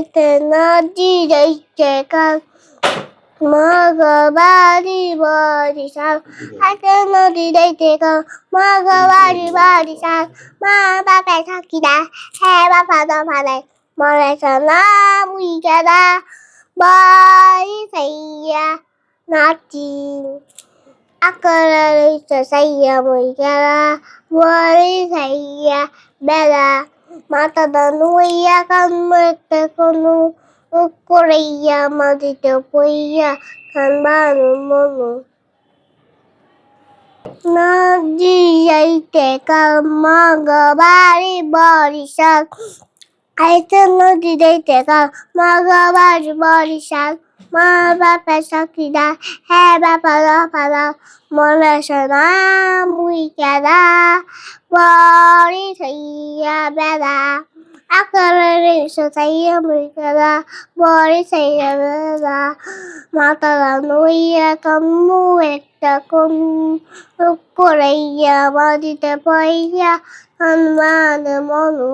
যাইতে নদী যাইতে কাল মগবাড়ি বাড়ি সাল হাতে নদী যাইতে কাল মগবাড়ি বাড়ি সাল মা বাপে থাকি না হ্যাঁ বাপা দফা নাই মরে না মুই গেলা বাড়ি সাইয়া নাচি আকরারে সাইয়া মুই গেলা বাড়ি সাইয়া বেলা দানু ইয়া কান একটা কোনো করিয়া মাটিতে পইয়া কান বানু মনু। নদী যাইতে কাল মগ বাড়ি বরিশাল আইতে নদী যাইতে কাল মগ বাড়ি বরিশাল মা বাপা সখিদা হ্যাঁ বাপা লাফাদা মনে শোনা মুই কেদা বড়ি সাইয়া বেদা আকরে সাইয়া মুই কেদা বড়ি সাইয়া বেদা মাতা নইয়া কামু একটা কম করাইয়া মাটিতে পাইয়া হনুমান মনু